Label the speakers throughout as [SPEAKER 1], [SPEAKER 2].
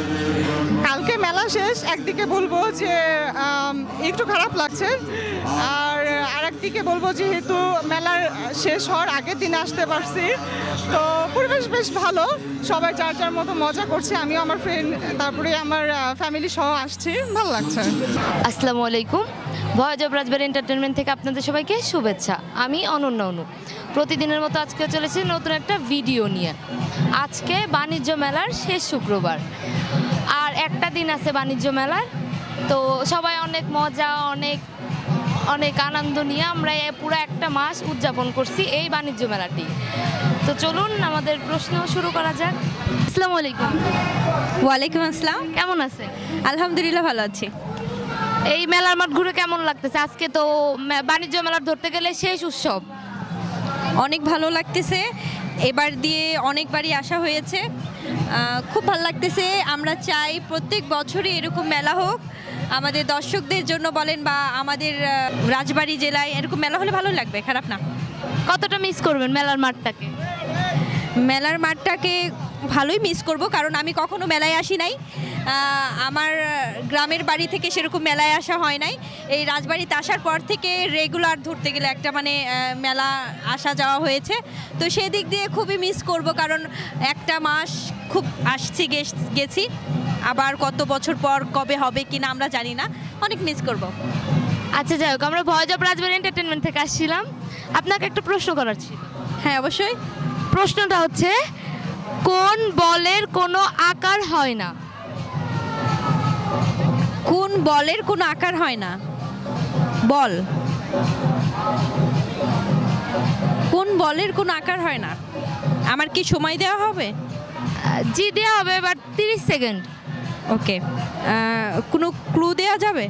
[SPEAKER 1] afternoon. কালকে মেলা শেষ, একদিকে বলব যে একটু খারাপ লাগছে, আর আরেকদিকে বলব যেহেতু মেলার শেষ হওয়ার আগের দিন আসতে পারছি, তো পরিবেশ বেশ ভালো, সবাই যার যার মতো মজা করছে, আমিও আমার ফ্রেন্ড তারপরে আমার ফ্যামিলি সহ আসছি, ভালো লাগছে।
[SPEAKER 2] আসসালামু আলাইকুম। ভয়েস অফ রাজবাড়ি এন্টারটেনমেন্ট থেকে আপনাদের সবাইকে শুভেচ্ছা। আমি অনন্য অনু। প্রতিদিনের মতো আজকে চলেছি নতুন একটা ভিডিও নিয়ে। আজকে বাণিজ্য মেলার শেষ শুক্রবার। একটা দিন আছে বাণিজ্য মেলার। তো সবাই অনেক মজা অনেক অনেক আনন্দ নিয়ে আমরা পুরো একটা মাস উদযাপন করছি এই বাণিজ্য মেলাটি। তো চলুন আমাদের প্রশ্ন শুরু করা যাক। আসসালামু আলাইকুম।
[SPEAKER 3] ওয়ালাইকুম আসসালাম।
[SPEAKER 2] কেমন আছেন?
[SPEAKER 3] আলহামদুলিল্লাহ ভালো আছি।
[SPEAKER 2] এই মেলার মাঠ ঘুরে কেমন লাগতেছে? আজকে তো বাণিজ্য মেলার ধরতে গেলে শেষ উৎসব।
[SPEAKER 3] অনেক ভালো লাগতেছে। এবার দিয়ে অনেকবারই আসা হয়েছে। খুব ভালো লাগতেছে। আমরা চাই প্রত্যেক বছরই এরকম মেলা হোক। আমাদের দর্শকদের জন্য বলেন বা আমাদের রাজবাড়ি জেলায় এরকম মেলা হলে ভালো লাগবে খারাপ না।
[SPEAKER 2] কতটা মিস করবেন মেলার মাঠটাকে?
[SPEAKER 3] মেলার মাঠটাকে ভালোই মিস করব কারণ আমি কখনো মেলায় আসি নাই। আমার গ্রামের বাড়ি থেকে সেরকম মেলায় আসা হয় নাই। এই রাজবাড়িতে আসার পর থেকে রেগুলার ধরতে গেলে একটা মানে মেলা আসা যাওয়া হয়েছে। তো সেদিক দিয়ে খুবই মিস করব কারণ একটা মাস খুব আসছি গেছি। আবার কত বছর পর কবে হবে কিনা আমরা জানি না। অনেক মিস করব।
[SPEAKER 2] আচ্ছা যাই হোক আমরা ভয়েস অফ রাজবাড়ি এন্টারটেনমেন্ট থেকে আসছিলাম। আপনাকে একটা প্রশ্ন করার ছিল।
[SPEAKER 3] হ্যাঁ অবশ্যই।
[SPEAKER 2] প্রশ্নটা হচ্ছে কোন বলের কোনো আকার হয় না?
[SPEAKER 3] কোন বলের কোনো আকার হয় না। বল। কোন বলের কোনো আকার হয় না। আমার কি সময় দেওয়া হবে?
[SPEAKER 2] জি দেওয়া হবে এবার তিরিশ সেকেন্ড।
[SPEAKER 3] ওকে। কোনো ক্লু দেওয়া যাবে?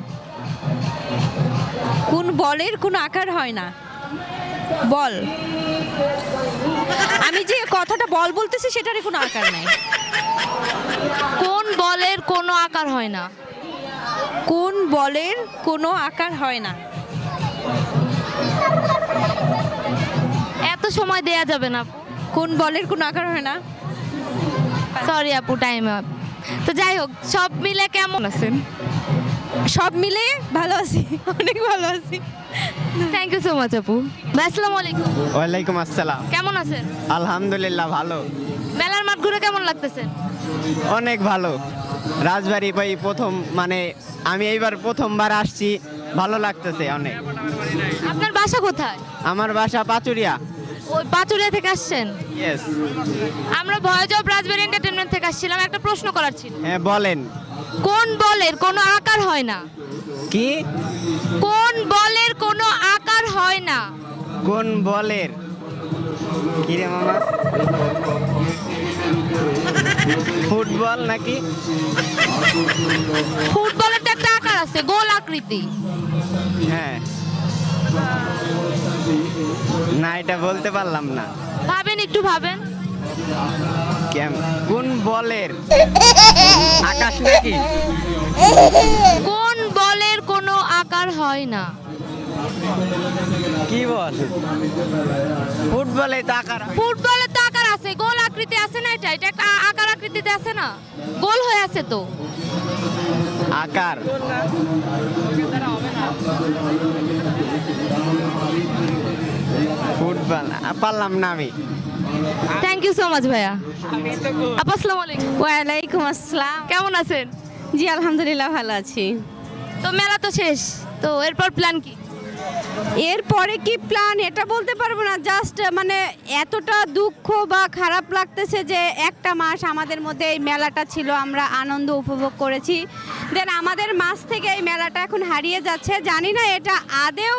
[SPEAKER 3] কোন বলের কোনো আকার হয় না। বল। আমি যে কথাটা বল বলতেছি সেটারই কোনো আকার নাই।
[SPEAKER 2] কোন বলের কোনো আকার হয় না।
[SPEAKER 3] কোন বলের কোনো আকার হয় না।
[SPEAKER 2] এত সময় দেয়া যাবে না আপু।
[SPEAKER 3] কোন বলের কোনো আকার হয় না।
[SPEAKER 2] সরি আপু টাইম আপ তো যাই হোক সব মিলে কেমন আছেন?
[SPEAKER 3] সব মিলে ভালো আছি অনেক ভালো আছি।
[SPEAKER 2] থ্যাংক ইউ সো মাচ আপু। ভাই, আসসালামু আলাইকুম।
[SPEAKER 4] ওয়ালাইকুম আসসালাম।
[SPEAKER 2] কেমন আছেন?
[SPEAKER 4] আলহামদুলিল্লাহ ভালো।
[SPEAKER 2] মেলার মাঠ ঘুরে কেমন লাগতেছে?
[SPEAKER 4] অনেক ভালো। রাজবাড়ি ভাই প্রথম মানে আমি এইবার প্রথমবার আসছি ভালো লাগতেছে অনেক।
[SPEAKER 2] আপনার বাসা কোথায়?
[SPEAKER 4] আমার বাসা পাচুরিয়া।
[SPEAKER 2] ওই পাচুরিয়া থেকে আসছেন?
[SPEAKER 4] ইয়েস
[SPEAKER 2] আমরা ভয়েস অফ রাজবাড়ি এন্টারটেনমেন্ট থেকে আসছিলাম একটা প্রশ্ন করার ছিল।
[SPEAKER 4] হ্যাঁ বলেন।
[SPEAKER 2] কোন বলের কোনো আকার হয় না?
[SPEAKER 4] কি?
[SPEAKER 2] কোন বলের কোনো আকার হয় না?
[SPEAKER 4] কোন বলের? কি রে মামা? ফুটবল নাকি?
[SPEAKER 2] ফুটবলের তো একটা আকার আছে গোল আকৃতি।
[SPEAKER 4] হ্যাঁ। না এটা বলতে পারলাম না।
[SPEAKER 2] ভাবেন একটু ভাবেন।
[SPEAKER 4] কেম? কোন বলের? আকাশ নাকি?
[SPEAKER 2] কোন বলের কোনো আকার হয় না।
[SPEAKER 4] কি বল? ফুটবলে তো আকার।
[SPEAKER 2] ফুটবলের তো আকার আছে গোল আকৃতি আছে না এটা? এটা একটা আকার আকৃতিতে আছে না? গোল হয়ে আছে তো।
[SPEAKER 4] আকার। ফুটবল পারলাম না আমি।
[SPEAKER 2] থ্যাংক ইউ সো মাচ ভাইয়া। আপা আসসালামু আলাইকুম।
[SPEAKER 3] ওয়ালাইকুম আসসালাম।
[SPEAKER 2] কেমন আছেন?
[SPEAKER 3] জি আলহামদুলিল্লাহ ভালো আছি।
[SPEAKER 2] তো মেলা তো শেষ। তো এরপর প্ল্যান কি?
[SPEAKER 3] এরপরে কি প্ল্যান এটা বলতে পারব না জাস্ট মানে এতটা দুঃখ বা খারাপ লাগতেছে যে একটা মাস আমাদের মধ্যে এই মেলাটা ছিল, আমরা আনন্দ উপভোগ করেছি। দেন আমাদের মাস থেকে এই মেলাটা এখন হারিয়ে যাচ্ছে। জানি না এটা আদেও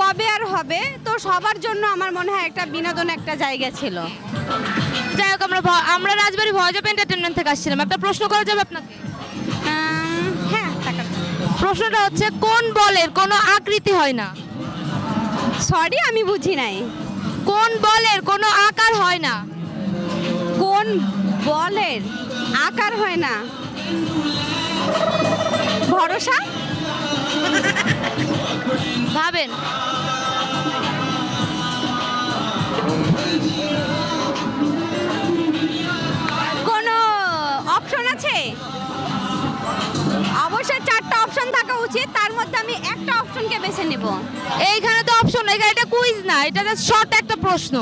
[SPEAKER 3] কবে আর হবে, তো সবার জন্য আমার মনে হয় একটা বিনোদন একটা জায়গা ছিল।
[SPEAKER 2] যাই হোক, আমরা আমরা রাজবাড়ি অফ এন্টারটেনমেন্ট থেকে আসছিলাম। একটা প্রশ্ন করা যাবে আপনাকে? প্রশ্নটা হচ্ছে কোন বলের কোনো আকৃতি হয় না?
[SPEAKER 3] সরি আমি বুঝি নাই।
[SPEAKER 2] কোন বলের কোনো আকার হয় না?
[SPEAKER 3] কোন বলের আকার হয় না? ভরসা?
[SPEAKER 2] ভাবেন।
[SPEAKER 3] তার মধ্যে আমি একটা অপশনকে বেছে নেব।
[SPEAKER 2] এইখানে তো অপশন এখানে এটা কুইজ না এটা জাস্ট শর্ট একটা প্রশ্ন।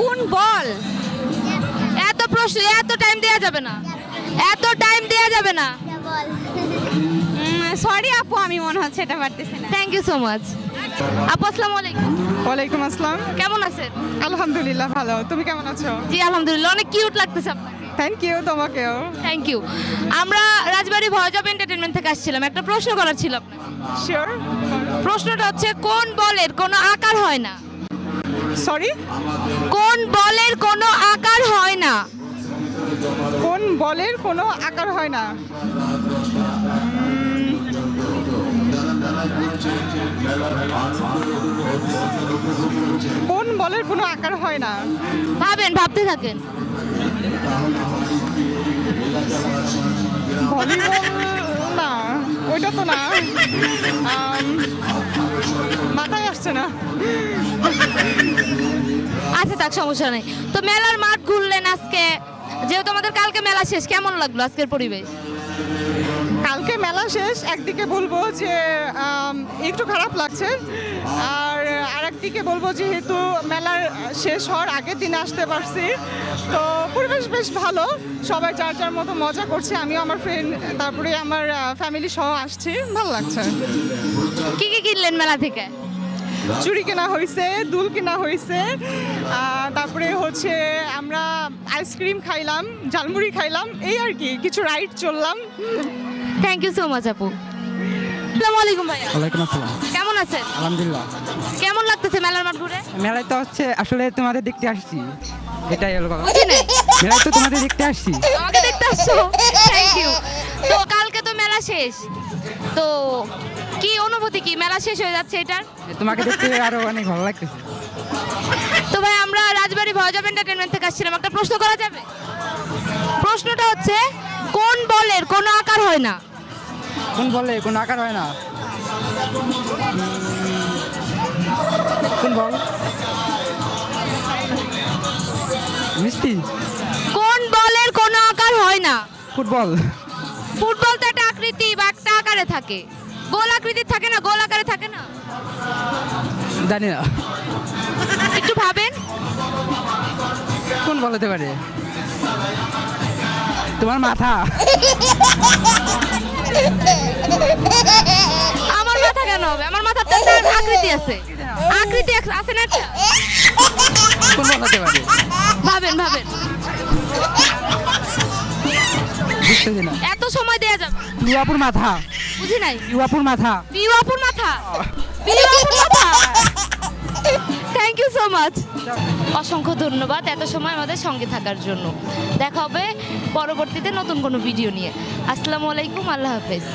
[SPEAKER 3] কোন বল?
[SPEAKER 2] এত প্রশ্ন এত টাইম দেওয়া যাবে না। এত টাইম দেওয়া যাবে না।
[SPEAKER 3] সরি আপু আমি মনে হচ্ছে এটা পারতেছি না।
[SPEAKER 2] থ্যাংক ইউ সো মাচ আপু আসসালামু আলাইকুম।
[SPEAKER 1] ওয়ালাইকুম আসসালাম।
[SPEAKER 2] কেমন আছেন?
[SPEAKER 1] আলহামদুলিল্লাহ ভালো। তুমি কেমন আছো?
[SPEAKER 2] জি আলহামদুলিল্লাহ অনেক কিউট লাগতেছে আপনাকে
[SPEAKER 1] থ্যাংক ইউ তোমাকেও।
[SPEAKER 2] থ্যাংক ইউ আমরা রাজবাড়ি ভয়েস অফ এন্টারটেনমেন্ট থেকে আসছিলাম। একটা প্রশ্ন করার ছিল
[SPEAKER 1] শিওর
[SPEAKER 2] প্রশ্নটা হচ্ছে কোন বলের কোনো আকার হয় না?
[SPEAKER 1] সরি
[SPEAKER 2] কোন বলের কোনো আকার হয় না?
[SPEAKER 1] কোন বলের কোনো আকার হয় না? কোন বলের কোনো আকার হয় না?
[SPEAKER 2] ভাবেন ভাবতে থাকেন।
[SPEAKER 1] মাথায় আসছে না।
[SPEAKER 2] আচ্ছা থাক সমস্যা নেই। তো মেলার মাঠ ঘুরলেন আজকে? যেহেতু আমাদের কালকে মেলা শেষ কেমন লাগল আজকের পরিবেশ?
[SPEAKER 1] কালকে মেলা শেষ একদিকে বলব যে একটু খারাপ লাগছে আর আরেকদিকে বলব যেহেতু মেলার শেষ হওয়ার আগের দিনে আসতে পারছি তো পরিবেশ বেশ ভালো সবাই যার যার মতো মজা করছে আমিও আমার ফ্রেন্ড তারপরে আমার ফ্যামিলি সহ আসছি ভালো লাগছে।
[SPEAKER 2] কি কি কিনলেন মেলা থেকে?
[SPEAKER 1] চুড়ি কেনা হয়েছে দুল কেনা হয়েছে তারপরে হচ্ছে আমরা আইসক্রিম খাইলাম ঝালমুড়ি খাইলাম এই আর কি কিছু রাইড চললাম।
[SPEAKER 2] থ্যাংক ইউ সো মাচ আপু। আসসালামু আলাইকুম ভাইয়া।
[SPEAKER 5] ওয়ালাইকুম আসসালাম।
[SPEAKER 2] কেমন আছেন?
[SPEAKER 5] আলহামদুলিল্লাহ।
[SPEAKER 2] কেমন লাগতেছে মেলার মাঠ ঘুরে?
[SPEAKER 5] মেলায় তো হচ্ছে আসলে তোমাদের দেখতে আসছি। এটাই হলো কথা। মেলায় তো তোমাদের দেখতে আসছি।
[SPEAKER 2] আমাকে দেখতে আসছো? থ্যাংক ইউ তো কালকে তো মেলা শেষ। তো কি অনুভূতি কি? মেলা শেষ হয়ে যাচ্ছে এটার?
[SPEAKER 5] তোমাকে দেখতে আরও অনেক ভালো লাগতেছে।
[SPEAKER 2] তো ভাই আমরা রাজবাড়ি ভয়েস অফ এন্টারটেনমেন্ট থেকে আসছিলাম। একটা প্রশ্ন করা যাবে? প্রশ্নটা হচ্ছে কোন বলের কোনো আকার হয় না?
[SPEAKER 5] কোন বলে কোন আকার হয় না? কোন বল? মিষ্টি।
[SPEAKER 2] কোন বলের কোনো আকার হয় না?
[SPEAKER 5] ফুটবল।
[SPEAKER 2] ফুটবল তো একটা আকৃতি বা একটা আকারে থাকে। গোল আকৃতির থাকে না গোল আকারে থাকে না?
[SPEAKER 5] জানি না।
[SPEAKER 2] একটু ভাবেন।
[SPEAKER 5] কোন বল হতে পারে? তোমার মাথা।
[SPEAKER 2] আমার মাথা কেন হবে? আমার মাথার তো একটা আকৃতি আছে। আকৃতি আছে না একটা?
[SPEAKER 5] কোন বল হতে পারে?
[SPEAKER 2] ভাবেন ভাবেন। এত সময় দেয়া যাবে।
[SPEAKER 5] ইউয়াপুর মাথা।
[SPEAKER 2] বুঝি নাই?
[SPEAKER 5] বিওয়াপুর মাথা।
[SPEAKER 2] বিওয়াপুর মাথা? বিওয়াপুর মাথা? থ্যাংক ইউ সো মাচ অসংখ্য ধন্যবাদ এত সময় আমাদের সঙ্গে থাকার জন্য। দেখা হবে পরবর্তীতে নতুন কোনো ভিডিও নিয়ে। আসসালামু আলাইকুম আল্লাহ হাফেজ।